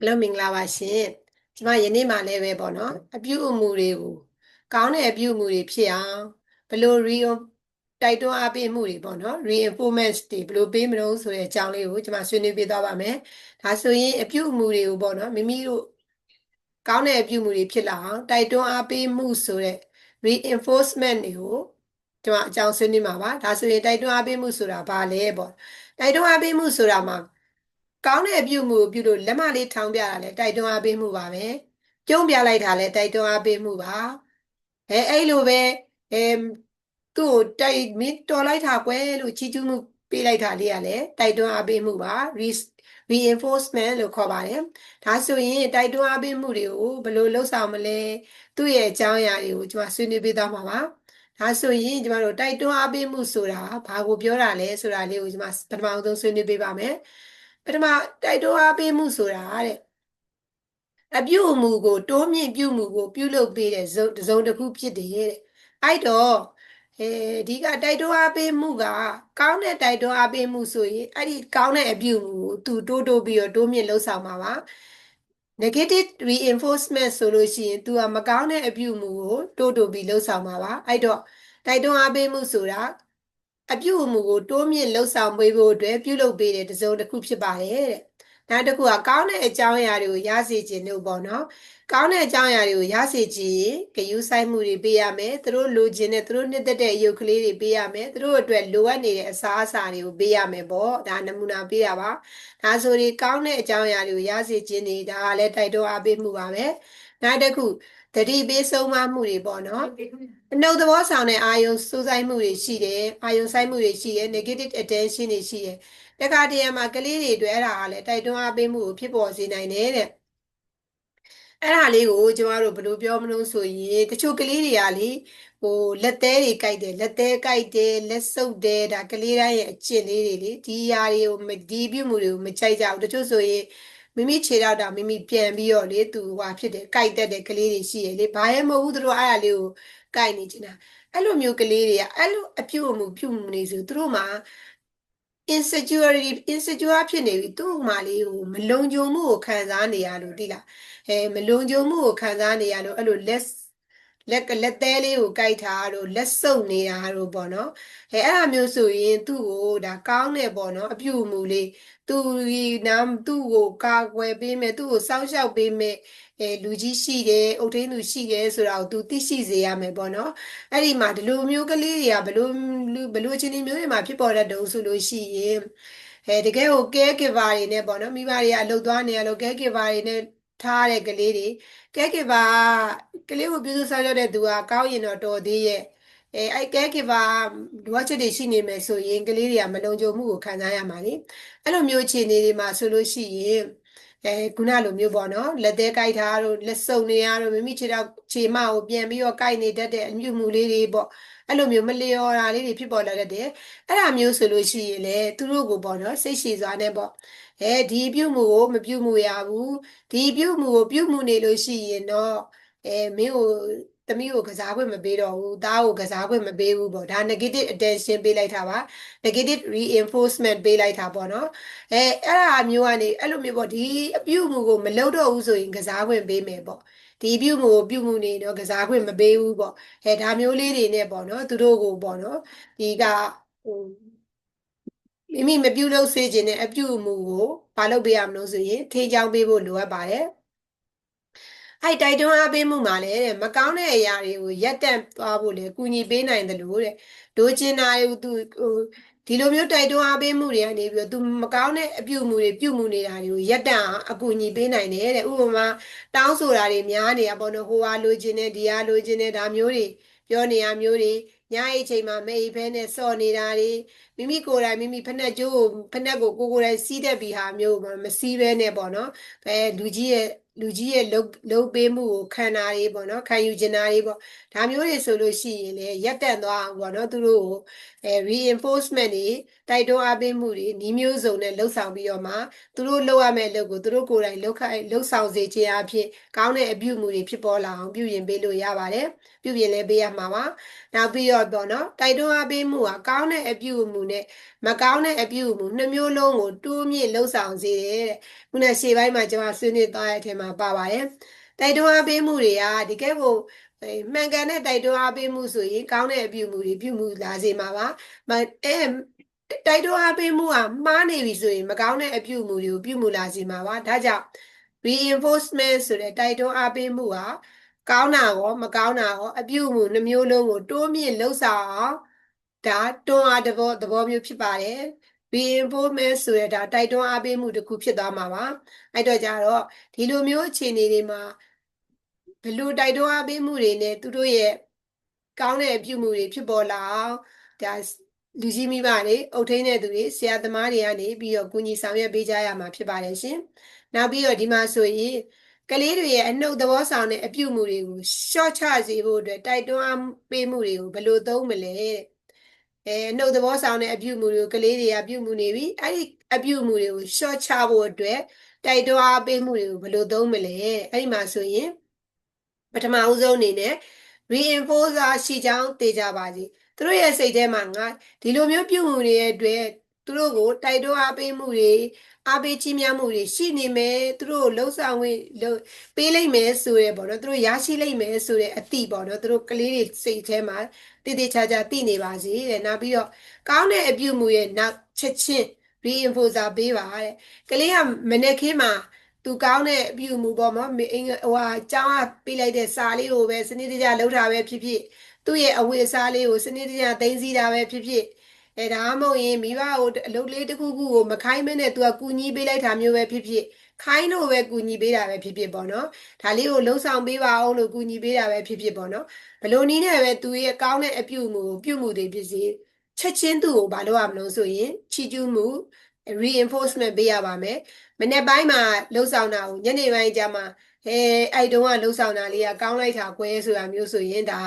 အလုံးမင်္ဂလာပါရှင်ကျမယနေ့မှလည်းပဲပေါ့နော်အပြုအမူတွေကိုကောင်းတဲ့အပြုအမူတွေဖြစ်အောင်ဘယ်လို re တိုက်တွန်းအားပေးမှုတွေပေါ့နော် reinforcement တွေဘယ်လိုပေးမလို့ဆိုတဲ့အကြောင်းလေးကိုကျမဆွေးနွေးပေးသွားပါမယ်ဒါဆိုရင်အပြုအမူတွေကိုပေါ့နော်မိမိတို့ကောင်းတဲ့အပြုအမူတွေဖြစ်လာအောင်တိုက်တွန်းအားပေးမှုဆိုတဲ့ reinforcement တွေကိုကျမအကြောင်းဆွေးနွေးမှာပါဒါဆိုရင်တိုက်တွန်းအားပေးမှုဆိုတာဘာလဲပေါ့တိုက်တွန်းအားပေးမှုဆိုတာမှာ ကောင်းတဲ့အပြုမှုကိုပြုလို့လက်မလေးထောင်ပြတာလဲတိုက်တွန်းအားပေးမှုပါပဲကျုံပြလိုက်တာလဲတိုက်တွန်းအားပေးမှုပါအဲအဲ့လိုပဲအဲသူ့ကိုတိုက်မင်းတော်လိုက်တာကွယ်လို့ချီးကျူးမှုပေးလိုက်တာလေးကလည်းတိုက်တွန်းအားပေးမှုပါ reinforcement လို့ခေါ်ပါတယ်ဒါဆိုရင်တိုက်တွန်းအားပေးမှုတွေကိုဘယ်လိုလုပ်ဆောင်မလဲသူ့ရဲ့အကြောင်းအရာတွေကိုကျွန်မဆွေးနွေးပေးသွားမှာပါဒါဆိုရင်ကျမတို့တိုက်တွန်းအားပေးမှုဆိုတာဘာကိုပြောတာလဲဆိုတာလေးကိုကျမပထမဆုံးဆွေးနွေးပေးပါမယ် ပထမတိုက်တွန်းအားပေးမှုဆိုတာတဲ့အပြုအမူကိုတိုးမြင့်ပြုမှုကို ပြုလုပ်ပေးတဲ့တစုံတစ်ခုဖြစ်တယ်တဲ့အဲ့တော့အဲဒီကတိုက်တွန်းအားပေးမှုကကောင်းတဲ့တိုက်တွန်းအားပေးမှုဆိုရင်အဲ့ဒီကောင်းတဲ့အပြုအမူကိုသူတိုးတိုးပြီးတော့တိုးမြင့်လှုပ်ဆောင်မှာပါ negative reinforcement ဆိုလို့ရှိရင် तू ကမကောင်းတဲ့အပြုအမူကိုတိုးတိုးပြီးလှုပ်ဆောင်မှာပါအဲ့တော့တိုက်တွန်းအားပေးမှုဆိုတာ အပြုအမူကိုတိုးမြင့်လှုပ်ဆောင်ပေးဖို့အတွက်ပြုလုပ်ပေးတဲ့တစုံတစ်ခုဖြစ်ပါတယ်တဲ့နောက်တစ်ခုကကောင်းတဲ့အကြောင်းအရာတွေကိုရစေခြင်းတို့ပေါ့နော်ကောင်းတဲ့အကြောင်းအရာတွေကိုရစေခြင်းဂယုစိုက်မှုတွေပေးရမယ်သူတို့လိုချင်တဲ့သူတို့နှစ်သက်တဲ့အယုတ်ကလေးတွေပေးရမယ်သူတို့အတွက်လိုအပ်နေတဲ့အစားအစာတွေကိုပေးရမယ်ပေါ့ဒါနမူနာပေးတာပါဒါဆိုရင်ကောင်းတဲ့အကြောင်းအရာတွေကိုရစေခြင်းတွေဒါကလည်းတိုက်တွန်းအားပေးမှုပါပဲနောက်တစ်ခု တတိပေးဆုံးမမှုတွေပေါ့နော်အနှုတ်သဘောဆောင်တဲ့အာယုံစူးစိုက်မှုတွေရှိတယ်အာယုံဆိုင်မှုတွေရှိတယ် negative attention တွေရှိတယ်တခါတရံမှာကလေးတွေအတွက်အဲ့ဒါကလည်းတိုက်တွန်းအားပေးမှုကိုဖြစ်ပေါ်စေနိုင်တယ်တဲ့အဲ့ဒါလေးကိုကျမတို့ဘယ်လိုပြောမလို့ဆိုရင်တချို့ကလေးတွေကလေဟိုလက်သေးတွေကြိုက်တယ်လက်သေးကြိုက်တယ်လက်ဆုပ်တယ်ဒါကလေးတိုင်းရဲ့အကျင့်လေးတွေလေဒီຢာတွေကိုဒီပြုမှုတွေကိုမကြိုက်ကြဘူးတချို့ဆိုရင် မိမိခြေထောက်တာမိမိပြန်ပြီးတော့လေသူဟွာဖြစ်တယ်ကြိုက်တတ်တဲ့ကလေးတွေရှိရလေဘာရဲမဟုတ်ဘူးသူတို့အဲ့ဒါလေးကိုကြိုက်နေချင်တာအဲ့လိုမျိုးကလေးတွေကအဲ့လိုအပြုတ်မှုပြုမှုနေဆိုသူတို့မှာ insecurity insecure ဖြစ်နေပြီသူ့မှာလေးကိုမလုံခြုံမှုကိုခံစားနေရလို့တိလားအဲမလုံခြုံမှုကိုခံစားနေရလို့အဲ့လို less လက်ကလက်သေးလေးကိုကြိုက်ထားတော့လက်စုပ်နေတာတော့ပေါ့နော်အဲအဲ့အမျိုးဆိုရင်သူ့ကိုဒါကောင်းတယ်ပေါ့နော်အပြုအမူလေးသူဒီနာမ်သူ့ကိုကာကွယ်ပေးမယ်သူ့ကိုစောင့်ရှောက်ပေးမယ်အဲလူကြီးရှိတယ်အုတ်ထင်းသူရှိတယ်ဆိုတာကိုသူသိရှိစေရမယ်ပေါ့နော်အဲ့ဒီမှာဒီလိုမျိုးကလေးတွေကဘလို့ဘလို့အချင်းချင်းမျိုးတွေမှာဖြစ်ပေါ်တဲ့တုံးဆိုလို့ရှိရင်အဲတကယ်ကို caregiver တွေနဲ့ပေါ့နော်မိဘတွေကအလုပ်သွားနေရလို့ caregiver တွေနဲ့ ထားတဲ့ကလေးတွေကဲကေပါကလေးကိုပြုစုဆောင်ရတဲ့သူကကောင်းရင်တော့တော်သေးရဲ့အဲအဲ့ကဲကေပါလိုအပ်ချက်တွေရှိနေမယ်ဆိုရင်ကလေးတွေကမလုံခြုံမှုကိုခံစားရမှာလေအဲ့လိုမျိုးအခြေအနေတွေမှာဆိုလို့ရှိရင်အဲခုနလိုမျိုးပေါ့နော်လက်သေးကြိုက်ထားတို့လက်စုံနေရတို့မိမိခြေတော့ခြေမကိုပြန်ပြီးတော့ကြိုက်နေတတ်တဲ့အမြုပ်မှုလေးတွေပေါ့ အဲ့လိုမျိုးမလျော်တာလေးတွေဖြစ်ပေါ်လာတတ်တယ်အဲ့ဒါမျိုးဆိုလို့ရှိရင်လေသူတို့ကိုပေါ့နော်စိတ်ရှည်စွာနဲ့ပေါ့အဲဒီပြုမှုကိုမပြုမှုရဘူးဒီပြုမှုကိုပြုမှုနေလို့ရှိရင်တော့အဲမင်းကိုသမီးကိုကစားခွင့်မပေးတော့ဘူးသားကိုကစားခွင့်မပေးဘူးပေါ့ဒါ negative attention ပေးလိုက်တာပါ negative reinforcement ပေးလိုက်တာပေါ့နော်အဲအဲ့ဒါမျိုးကနေအဲ့လိုမျိုးပေါ့ဒီအပြုမှုကိုမလုပ်တော့ဘူးဆိုရင်ကစားခွင့်ပေးမယ်ပေါ့ ဒီပြုမှုကိုပြုမှုနေတော့ကစားခွင့်မပေးဘူးပေါ့အဲဒါမျိုးလေးတွေနဲ့ပေါ့နော်သူတို့ကိုပေါ့နော်ဒီကဟိုမိမိမပြုလုပ်စေခြင်းနဲ့အပြုအမူကိုမလုပ်ပေးရမလို့ဆိုရင်ထေးချောင်းပေးဖို့လိုအပ်ပါတယ်အဲ့တိုက်တွန်းအားပေးမှုမှာလည်းတဲ့မကောင်းတဲ့အရာတွေကိုရက်တန့်သွားဖို့လေကူညီပေးနိုင်တယ်လို့တဲ့ဒိုချင်တာတွေသူဟို ဒီလိုမျိုးတိုက်တွန်းအားပေးမှုတွေကနေပြီးတော့သူမကောင်းတဲ့အပြုမှုတွေပြုမှုနေတာတွေကိုရက်တန့်အကူအညီပေးနိုင်တယ်တဲ့ဥပမာတောင်းဆိုတာတွေများနေတာပေါ့နော်ဟိုဟာလိုချင်တယ်ဒီဟာလိုချင်တယ်ဒါမျိုးတွေပြောနေရမျိုးတွေညအိတ်ချိန်မှာမအိပ်ဖဲနဲ့စော့နေတာတွေမိမိကိုယ်တိုင်မိမိဖက်နှက်ကျိုးကိုဖက်နှက်ကိုကိုကိုယ်တိုင်စီးတတ်ပြီးဟာမျိုးမစီးဘဲနဲ့ပေါ့နော်အဲလူကြီးရဲ့ လူကြီးရဲ့လုံလုံပေးမှုကိုခံတာတွေပေါ့နော်ခံယူကျင်တာတွေပေါ့ဒါမျိုးတွေဆိုလို့ရှိရင်လည်းရက်တန့်သွားအောင်ပေါ့နော်သူတို့ကိုအဲ reinforcement တွေတိုက်တွန်းအားပေးမှုတွေညီမျိုးစုံနဲ့လှုပ်ဆောင်ပြီးတော့မှသူတို့လှုပ်ရမယ့်အလုပ်ကိုသူတို့ကိုယ်တိုင်လှုပ်ခိုင်းလှုပ်ဆောင်စေခြင်းအဖြစ်ကောင်းတဲ့အပြုမှုတွေဖြစ်ပေါ်လာအောင်ပြုရင်ပေးလို့ရပါတယ်ပြုပြင်လဲပေးရမှာပါနောက်ပြီးတော့ပေါ့နော်တိုက်တွန်းအားပေးမှုကကောင်းတဲ့အပြုအမူနဲ့မကောင်းတဲ့အပြုအမူနှစ်မျိုးလုံးကိုတိုးမြင့်လှုပ်ဆောင်စေတယ်တဲ့ခုနရှေ့ပိုင်းမှာကျွန်တော်ဆွေးနွေးသွားတဲ့အထက်မှာပါပါတယ်တိုက်တွန်းအားပေးမှုတွေကဒီကဲကိုအဲမှန်ကန်တဲ့တိုက်တွန်းအားပေးမှုဆိုရင်ကောင်းတဲ့အပြုအမူတွေပြုမှုလာစေမှာပါမအဲတိုက်တွန်းအားပေးမှုကမှားနေပြီဆိုရင်မကောင်းတဲ့အပြုအမူတွေကိုပြုမှုလာစေမှာပါဒါကြောင့် reinforcement ဆိုတဲ့တိုက်တွန်းအားပေးမှုဟာကောင်းတာရောမကောင်းတာရောအပြုအမူနှမျိုးလုံးကိုတိုးမြင့်လှုပ်ဆောင်အောင်ဒါတွန်းအားသဘောသဘောမျိုးဖြစ်ပါတယ် reinforcement ဆိုတဲ့ဒါတိုက်တွန်းအားပေးမှုတစ်ခုဖြစ်သွားမှာပါအဲ့တော့ကြတော့ဒီလိုမျိုးအခြေအနေတွေမှာဘယ်လိုတိုက်တွန်းအားပေးမှုတွေနဲ့သူတို့ရဲ့ကောင်းတဲ့အပြုအမူတွေဖြစ်ပေါ်လာအောင်ဒါလူကြီးမိဘတွေအုပ်ထိန်းတဲ့သူတွေဆရာသမားတွေကနေပြီးတော့ကူညီဆောင်ရွက်ပေးကြရမှာဖြစ်ပါတယ်ရှင်နောက်ပြီးတော့ဒီမှာဆိုရင်ကလေးတွေရဲ့အနှုတ်သဘောဆောင်တဲ့အပြုအမူတွေကိုရှော့ချစေဖို့အတွက်တိုက်တွန်းအားပေးမှုတွေကိုဘယ်လိုသုံးမလဲအဲ အနှုတ်သဘောဆောင်တဲ့အပြုအမူတွေကိုကလေးတွေကပြုမှုနေပြီအဲ့ဒီအပြုအမူတွေကိုရှော့ချဖို့အတွက်တိုက်တွန်းအားပေးမှုတွေကိုဘယ်လိုသုံးမလဲအဲ့ဒီမှာဆိုရင်ပထမအဦးဆုံးအနေနဲ့ reinforcer ရှိကြောင်းသိကြပါစီသူတို့ရဲ့စိတ်ထဲမှာငါဒီလိုမျိုးပြုမှုတွေရဲ့အတွက်သူတို့ကိုတိုက်တွန်းအားပေးမှုတွေအားပေးချီးမြှောက်မှုတွေရှိနေမယ်သူတို့ကိုလှုပ်ဆောင်ဝင်လုပ်ပေးလိုက်မယ်ဆိုရဲပေါ့နော်သူတို့ရရှိလိုက်မယ်ဆိုတဲ့အသည့်ပေါ့နော်သူတို့ကလေးတွေစိတ်ထဲမှာ တည်တည်ချာချာသိနေပါစေတဲ့နောက်ပြီးတော့ကောင်းတဲ့အပြုမှုရဲ့နောက်ချက်ချင်း reinforcer ပေးပါတဲ့ကလေးကမနေ့ခင်းမှာသူကောင်းတဲ့အပြုအမူပေါ့မမေအင်္ဂဟိုဟာကျောင်းကပေးလိုက်တဲ့စာလေးကိုပဲစနစ်တကျလုပ်တာပဲဖြစ်ဖြစ်သူ့ရဲ့အဝတ်အစားလေးကိုစနစ်တကျသိမ်းဆည်းတာပဲဖြစ်ဖြစ်အဲဒါမှမဟုတ်ရင်မိဘကိုအလုပ်လေးတစ်ခုခုကိုမခိုင်းမနဲ့သူကကူညီပေးလိုက်တာမျိုးပဲဖြစ်ဖြစ် ခိုင်းလို့ပဲကူညီပေးတာပဲဖြစ်ဖြစ်ပေါ့နော်ဒါလေးကိုလှုံ့ဆော်ပေးပါအောင်လို့ကူညီပေးတာပဲဖြစ်ဖြစ်ပေါ့နော်ဘလို့နည်းနဲ့ပဲသူရဲ့ကောင်းတဲ့အပြုအမူကိုပြုမှုတွေဖြစ်စီချက်ချင်းသူ့ကိုမလုပ်ရမလို့ဆိုရင်ချီကျူးမှု reinforcement ပေးရပါမယ်မနေ့ပိုင်းမှာလှုပ်ဆောင်တာကိုညနေပိုင်းကျမှဟဲအဲ့တုန်းကလှုပ်ဆောင်တာလေးကကောင်းလိုက်တာကွဲဆိုတာမျိုးဆိုရင်ဒါ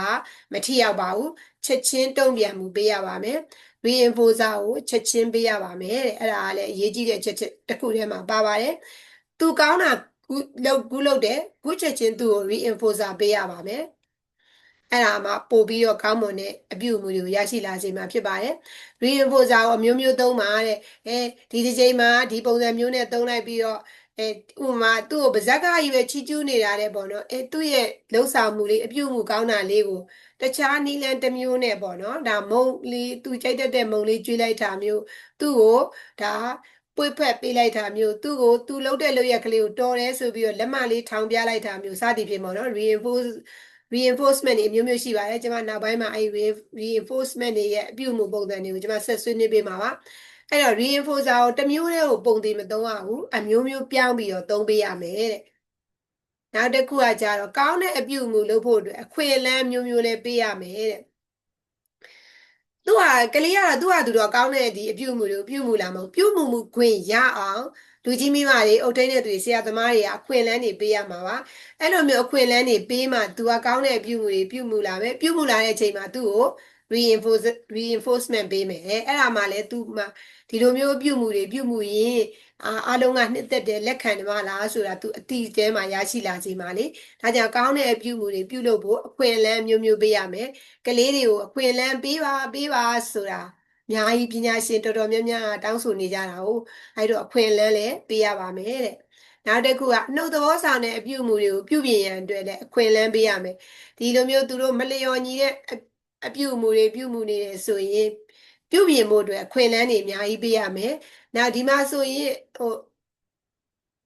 မထိရောက်ပါဘူးချက်ချင်းတုံ့ပြန်မှုပေးရပါမယ် reinforcer ကိုချက်ချင်းပေးရပါမယ်တဲ့အဲ့ဒါကလည်းအရေးကြီးတဲ့ချက်ချက်တစ်ခုထဲမှာပါပါတယ် သူကောင်းတာကုလောက်ကုလောက်တယ်ခုချက်ချင်းသူ့ကို reinforcer ပေးရပါမယ်အဲ့ဒါမှပို့ပြီးတော့ကောင်းမွန်တဲ့အပြုအမူတွေကိုရရှိလာစေမှာဖြစ်ပါတယ် reinforcer ကိုအမျိုးမျိုးသုံးပါတဲ့အဲဒီဒီချိန်မှာဒီပုံစံမျိုးနဲ့သုံးလိုက်ပြီးတော့အဲဥမာသူ့ကိုပါဇက်ကကြီးပဲချီကျူးနေတာတဲ့ပေါ့နော်အဲသူ့ရဲ့လှုပ်ဆောင်မှုလေးအပြုအမူကောင်းတာလေးကိုတခြားနီလန်တစ်မျိုးနဲ့ပေါ့နော်ဒါမုံလေးသူကြိုက်တတ်တဲ့မုံလေးကျွေးလိုက်တာမျိုးသူ့ကိုဒါ ပွေ့ဖက်ပေးလိုက်တာမျိုးသူ့ကိုသူလှုပ်တဲ့လှုပ်ရက်ကလေးကိုတော်တယ်ဆိုပြီးတော့လက်မလေးထောင်ပြလိုက်တာမျိုးစသည်ဖြင့်ပေါ့နော် reinforce reinforcement တွေအမျိုးမျိုးရှိပါတယ်ကျွန်မနောက်ပိုင်းမှာအဲ reinforcement တွေရဲ့အပြုအမူပုံစံတွေကိုကျွန်မဆက်ဆွေးနွေးပေးမှာပါအဲ့တော့ reinforcer ကိုတစ်မျိုးတည်းကိုပုံသေးမသုံးရဘူးအမျိုးမျိုးပြောင်းပြီးတော့သုံးပေးရမယ်တဲ့နောက်တစ်ခုကကြတော့ကောင်းတဲ့အပြုအမူလုပ်ဖို့အတွက်အခွင့်အလမ်းမျိုးမျိုးလည်းပေးရမယ်တဲ့ သူကကလေးကတော့သူ့ဟာသူတော့ကောင်းတဲ့ဒီအပြုအမူတွေကိုပြုမှုလာမဟုတ်ပြုမှုမှုခွင့်ရအောင်လူကြီးမိမတွေအုပ်ထိန်းတဲ့သူတွေဆရာသမားတွေကအခွင့်အလမ်းတွေပေးရမှာပါအဲ့လိုမျိုးအခွင့်အလမ်းတွေပေးမှသူကကောင်းတဲ့အပြုအမူတွေပြုမှုလာမယ်ပြုမှုလာတဲ့အချိန်မှာသူ့ကို reinforce reinforcement ပေးမယ်အဲ့ဒါမှလည်းသူမှဒီလိုမျိုးပြုမှုတွေပြုမှုရင်အာအလုံးကနှစ်သက်တယ်လက်ခံတယ်မလားဆိုတာသူအတိအကျဲမှာရရှိလာစီမှာလေဒါကြောင့်ကောင်းတဲ့အပြုမှုတွေပြုလုပ်ဖို့အခွင့်အလမ်းမျိုးမျိုးပေးရမယ်ကလေးတွေကိုအခွင့်အလမ်းပေးပါပေးပါဆိုတာအများကြီးပညာရှင်တော်တော်များများတောင်းဆိုနေကြတာ哦အဲ့တော့အခွင့်အလမ်းလည်းပေးရပါမယ်တဲ့နောက်တစ်ခုကနှုတ်သဘောဆောင်တဲ့အပြုအမူတွေကိုပြုပြင်ရန်အတွက်လည်းအခွင့်အလမ်းပေးရမယ်ဒီလိုမျိုးသူတို့မလျော်ညီတဲ့အ ပြုအမူတွေပြုမှုနေတယ်ဆိုရင်ပြုပြင်ဖို့အတွက်အခွင့်အလမ်းတွေအများကြီးပေးရမယ်။နောက်ဒီမှာဆိုရင်ဟို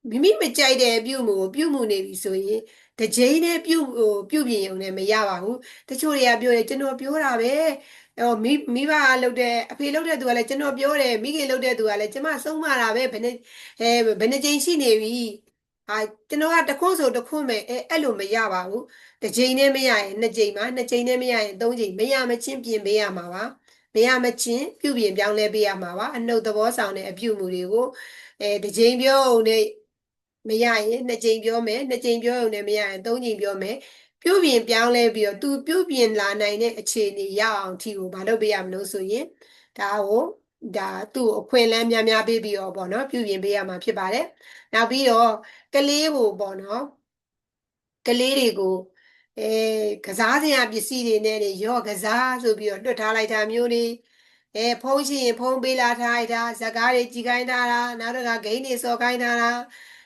မိမိမကြိုက်တဲ့အပြုမှုကိုပြုမှုနေပြီဆိုရင်တကြိမ်နဲ့ပြုဟိုပြုပြင်ရုံနဲ့မရပါဘူး။တချို့တွေကပြောတယ်ကျွန်တော်ပြောတာပဲ။ဟိုမိမိဘလုပ်တဲ့အဖေလုပ်တဲ့သူကလည်းကျွန်တော်ပြောတယ်မိခင်လုပ်တဲ့သူကလည်းကျမဆုံးမတာပဲဘယ်နဲ့အဲဘယ်နှကြိမ်ရှိနေပြီ။ အာကျွန်တော်ကတခွန်းဆိုတခွန်းပဲအဲအဲ့လိုမရပါဘူး။တစ်ကြိမ်နဲ့မရရင်နှစ်ကြိမ်ပါနှစ်ကြိမ်နဲ့မရရင်သုံးကြိမ်မရမချင်းပြင်ပေးရမှာပါ။မရမချင်းပြုပြင်ပြောင်းလဲပေးရမှာပါအနှုတ်သဘောဆောင်တဲ့အပြုမှုတွေကိုအဲတစ်ချိန်ပြောုံနဲ့မရရင်နှစ်ချိန်ပြောမယ်နှစ်ချိန်ပြောုံနဲ့မရရင်သုံးချိန်ပြောမယ်ပြုပြင်ပြောင်းလဲပြီးတော့သူပြုပြင်လာနိုင်တဲ့အခြေအနေရအောင်ထီကိုမလုပ်ပေးရမလို့ဆိုရင်ဒါကို ဒါသူ့အခွင့်အလမ်းများများပေးပြီးတော့ပေါ့နော်ပြုပြင်ပေးရမှာဖြစ်ပါတယ်နောက်ပြီးတော့ကလေးကိုပေါ့နော်ကလေးတွေကိုအဲကစားစရာပစ္စည်းတွေနဲ့ရော့ကစားဆိုပြီးတော့လွတ်ထားလိုက်တာမျိုးတွေအဲဖုံးရှိရင်ဖုံးပေးလာထားလိုက်တာဇကားတွေကြည်ခိုင်းထားတာနောက်တော့ဂိမ်းတွေစော်ခိုင်းထားတာ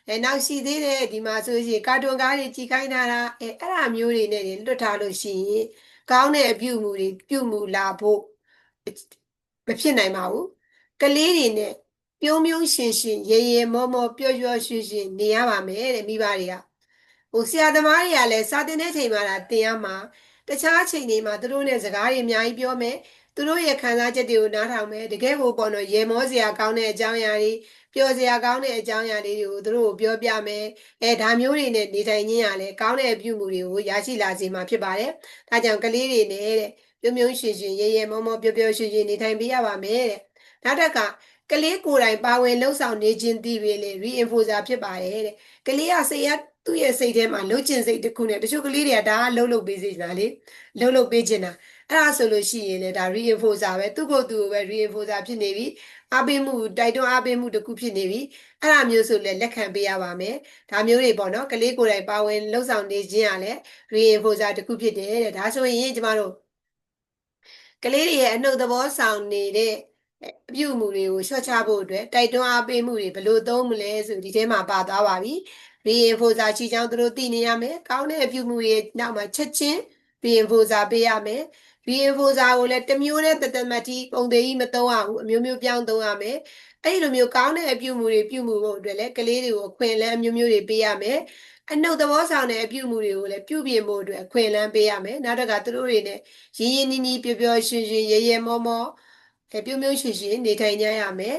အဲနောက်ရှိသေးတယ်ဒီမှာဆိုရှင်ကာတွန်ကားတွေကြည်ခိုင်းထားတာအဲအဲ့ဒါမျိုးတွေနဲ့လွတ်ထားလို့ရှိရင်ကောင်းတဲ့အပြုမှုတွေပြုမှုလာဖို့ မဖြစ်နိုင်ပါဘူးကလေးတွေနဲ့ပြုံးပြုံးရှင်ရှင်ရေရေမောမောပျော့ပျော့ရွှင်ရွှင်နေရပါမယ်တဲ့မိဘတွေကဟိုဆရာသမားတွေကလည်းစာတင်တဲ့ချိန်မှာဒါတင်ရမှာတခြားချိန်တွေမှာသူတို့နဲ့စကားတွေအများကြီးပြောမယ်သူတို့ရဲ့ခံစားချက်တွေကိုနားထောင်မယ်တကယ်ကိုပေါ့နော်ရေမောစရာကောင်းတဲ့အကြောင်းအရာတွေပျော်စရာကောင်းတဲ့အကြောင်းအရာလေးတွေကိုသူတို့ကိုပြောပြမယ်အဲဒါမျိုးတွေနဲ့နေထိုင်ခြင်းရလဲကောင်းတဲ့အပြုမှုတွေကိုရရှိလာစေမှာဖြစ်ပါတယ်ဒါကြောင့်ကလေးတွေနဲ့တဲ့ ပြုံးပြုံးရွှင်ရွှင်ရေရေမောမောပျော်ပျော်ရွှင်ရွှင်နေထိုင်ပေးရပါမယ်တဲ့နောက်တစ်ခါကလေးကိုယ်တိုင်ပါဝင်လှုပ်ဆောင်နေခြင်းတည်ပြီလေ reinforcer ဖြစ်ပါတယ်တဲ့ကလေးကစိတ်ရသူ့ရဲ့စိတ်ထဲမှာလှုပ်ခြင်းစိတ်တစ်ခုနဲ့တချို့ကလေးတွေကဒါကလှုပ်လှုပ်ပေးစေချင်တာလေလှုပ်လှုပ်ပေးချင်တာအဲ့ဒါဆိုလို့ရှိရင်လည်းဒါ reinforcer ပဲသူ့ကိုယ်သူကိုပဲ reinforcer ဖြစ်နေပြီအားပေးမှုတိုက်တွန်းအားပေးမှုတစ်ခုဖြစ်နေပြီအဲ့ဒါမျိုးဆိုလည်းလက်ခံပေးရပါမယ်ဒါမျိုးတွေပေါ့နော်ကလေးကိုယ်တိုင်ပါဝင်လှုပ်ဆောင်နေခြင်းကလည်း reinforcer တစ်ခုဖြစ်တယ်တဲ့ဒါဆိုရင်ကျမတို့ ကလေးတွေရဲ့အနှုတ်သဘောဆောင်နေတဲ့အပြုအမူတွေကိုလျှော့ချဖို့အတွက်တိုက်တွန်းအားပေးမှုတွေဘယ်လိုသုံးမလဲဆိုဒီထဲမှာပါသွားပါပြီ reinforcer ချီချောင်းသူတို့သိနေရမယ်ကောင်းတဲ့အပြုအမူတွေနောက်မှာချက်ချင်း reinforcer ပေးရမယ် reinforcer ကိုလည်းတစ်မျိုးနဲ့တသက်မှတ်တီပုံသေးကြီးမသုံးရဘူးအမျိုးမျိုးပြောင်းသုံးရမယ် အဲ့ဒီလိုမျိုးကောင်းတဲ့အပြုအမူတွေပြုမှုဖို့အတွက်လည်းကလေးတွေကိုအခွင့်အလမ်းအမျိုးမျိုးတွေပေးရမယ်အနှုတ်သဘောဆောင်တဲ့အပြုအမူတွေကိုလည်းပြုပြင်ဖို့အတွက်အခွင့်အလမ်းပေးရမယ်နောက်တစ်ခါသူတို့တွေနဲ့ရင်းရင်းနှီးနှီးပျော်ပျော်ရွှင်ရွှင်ရဲရဲမောမောအဲပြုံးပြုံးရွှင်ရွှင်နေထိုင်ကြရမယ်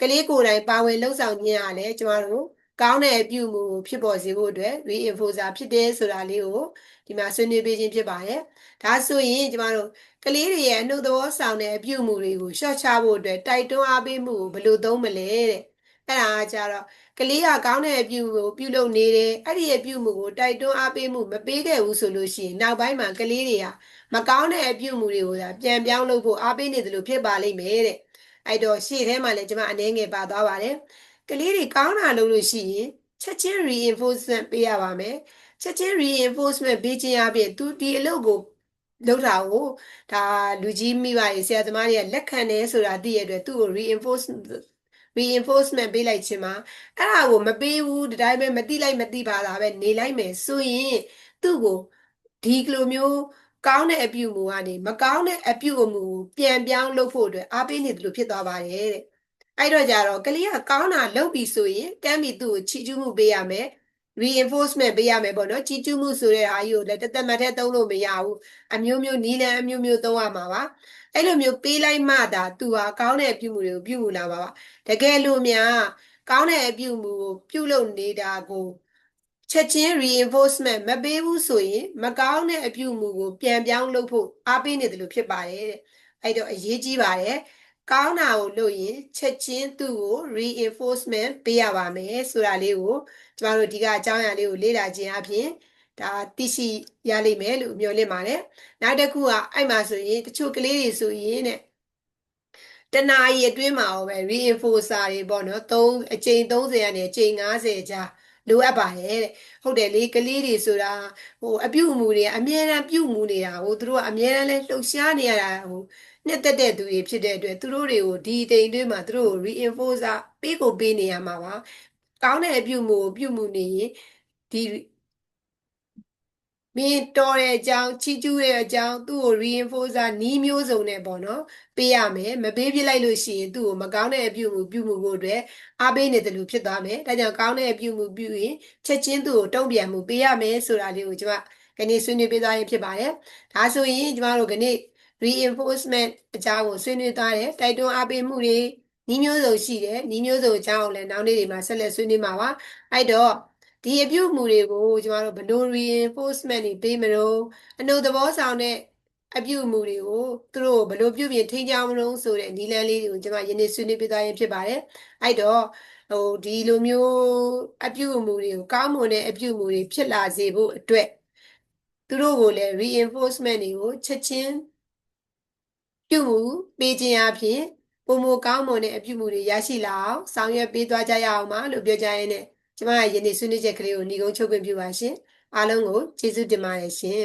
ကလေးကိုယ်တိုင်ပါဝင်လှုပ်ဆောင်ခြင်းရလဲကျမတို့ ကောင်းတဲ့အပြုမှုကိုဖြစ်ပေါ်စေဖို့အတွက် reinforcer ဖြစ်တယ်ဆိုတာလေးကိုဒီမှာဆွေးနွေးပေးခြင်းဖြစ်ပါတယ်။ဒါဆိုရင်ကျမတို့ကလေးတွေရဲ့အနှုတ်သဘောဆောင်တဲ့အပြုမှုတွေကိုရှော့ချဖို့အတွက်တိုက်တွန်းအားပေးမှုကိုဘယ်လိုသုံးမလဲတဲ့။အဲ့ဒါကကြတော့ကလေးကကောင်းတဲ့အပြုမှုကိုပြုလုပ်နေတယ်အဲ့ဒီအပြုမှုကိုတိုက်တွန်းအားပေးမှုမပေးခဲ့ဘူးဆိုလို့ရှိရင်နောက်ပိုင်းမှာကလေးတွေကမကောင်းတဲ့အပြုမှုတွေကိုသာပြန်ပြောင်းလုပ်ဖို့အားပေးနေတယ်လို့ဖြစ်ပါလိမ့်မယ်တဲ့။အဲ့တော့ရှေ့ထဲမှာလည်းကျွန်မအနေငယ်ပါသွားပါတယ်။ ကလေးတွေကောင်းတာလုပ်လို့ရှိရင်ချက်ချင်း reinforcement ပေးရပါမယ်ချက်ချင်း reinforcement ပေးခြင်းအပြင်သူဒီအလုပ်ကိုလုပ်တာကိုဒါလူကြီးမိဘရေဆရာသမားတွေကလက်ခံတယ်ဆိုတာသိရတဲ့အတွက်သူ့ကို reinforce reinforcement ပေးလိုက်ခြင်းမှာအဲ့ဒါကိုမပေးဘူးဒီတိုင်းပဲမတိလိုက်မတိပါတာပဲနေလိုက်မယ်ဆိုရင်သူ့ကိုဒီလိုမျိုးကောင်းတဲ့အပြုအမူကနေမကောင်းတဲ့အပြုအမူကိုပြန်ပြောင်းလုပ်ဖို့အတွက်အားပေးနေတယ်လို့ဖြစ်သွားပါတယ်တဲ့ အဲ့တော့ကြတော့ကလေးကကောင်းတာလုပ်ပြီဆိုရင်တမ်းပြီသူ့ကိုချီကျူးမှုပေးရမယ် reinforcement ပေးရမယ်ပေါ့နော်ချီကျူးမှုဆိုတဲ့အားကြီးကိုလည်းတသက်မှတ်ထဲသုံးလို့မရဘူးအမျိုးမျိုးနီးလန်းအမျိုးမျိုးသုံးရမှာပါအဲ့လိုမျိုးပေးလိုက်မှသာသူဟာကောင်းတဲ့အပြုမှုတွေကိုပြုမှုလာပါပါတကယ်လို့များကောင်းတဲ့အပြုမှုကိုပြုလုပ်နေတာကိုချက်ချင်း reinforcement မပေးဘူးဆိုရင်မကောင်းတဲ့အပြုမှုကိုပြန်ပြောင်းလုပ်ဖို့အားပေးနေတယ်လို့ဖြစ်ပါတယ်တဲ့အဲ့တော့အရေးကြီးပါတယ် ကောင်းတာကိုလုပ်ရင်ချက်ချင်းသူ့ကို reinforcement ပေးရပါမယ်ဆိုတာလေးကိုကျမတို့ဒီကအကြောင်းအရာလေးကိုလေ့လာခြင်းအပြင်ဒါသိရှိရလိမ့်မယ်လို့မျှော်လင့်ပါတယ်နောက်တစ်ခုကအဲ့မှာဆိုရင်တချို့ကလေးတွေဆိုရင်တဲ့တနာရီအတွင်းမှာပဲ reinforcer တွေပေါ့နော်3အကြိမ်30ကနေအကြိမ်90ကြားလိုအပ်ပါတယ်တဲ့ဟုတ်တယ်လေကလေးတွေဆိုတာဟိုအပြုအမူတွေအမြဲတမ်းပြုမှုနေတာဟိုသူတို့ကအမြဲတမ်းလဲလှုပ်ရှားနေရတာဟို နှစ်သက်တဲ့သူတွေဖြစ်တဲ့အတွက်သူတို့တွေကိုဒီအချိန်တွင်းမှာသူတို့ကို reinforcer ပေးကိုပေးနေရမှာပါကောင်းတဲ့အပြုမှုကိုပြုမှုနေရင်ဒီမင်းတော်တဲ့အကြောင်းချီးကျူးတဲ့အကြောင်းသူ့ကို reinforcer နီးမျိုးစုံနဲ့ပေါ့နော်ပေးရမယ်မပေးပြလိုက်လို့ရှိရင်သူ့ကိုမကောင်းတဲ့အပြုမှုပြုမှုဖို့အတွက်အားပေးနေတယ်လို့ဖြစ်သွားမယ်ဒါကြောင့်ကောင်းတဲ့အပြုမှုပြုရင်ချက်ချင်းသူ့ကိုတုံ့ပြန်မှုပေးရမယ်ဆိုတာလေးကိုကျွန်မခဏဆွေးနွေးပေးသွားရင်ဖြစ်ပါတယ်ဒါဆိုရင်ကျွန်တော်တို့ခဏ reinforcement အကြောင်းကိုဆွေးနွေးသွားတယ်တိုက်တွန်းအားပေးမှုတွေညီမျိုးစုံရှိတယ်ညီမျိုးစုံအကြောင်းကိုလည်းနောက်နေ့တွေမှာဆက်လက်ဆွေးနွေးမှာပါအဲ့တော့ဒီအပြုမှုတွေကိုကျမတို့ဘယ်လို reinforcement တွေပေးမလို့အနုသဘောဆောင်တဲ့အပြုမှုတွေကိုသူတို့ဘယ်လိုပြုပြင်ထိန်းချောင်းမလို့ဆိုတဲ့နည်းလမ်းလေးတွေကိုကျမယနေ့ဆွေးနွေးပြသွားရင်ဖြစ်ပါတယ်အဲ့တော့ဟိုဒီလိုမျိုးအပြုအမူတွေကိုကောင်းမွန်တဲ့အပြုအမူတွေဖြစ်လာစေဖို့အတွက်သူတို့ကိုလည်း reinforcement တွေကိုချက်ချင်း ပြုမှုပေးခြင်းအပြင်ပုံမကောင်းမွန်တဲ့အပြုမှုတွေရရှိလာအောင်ဆောင်ရွက်ပေးသွားကြရအောင်ပါလို့ပြောကြရင်းနဲ့ကျမရဲ့ယနေ့ဆွေးနွေးချက်ကလေးကိုညီကုန်းချုပ်ခွင့်ပြုပါရှင်အားလုံးကိုကျေးဇူးတင်ပါတယ်ရှင်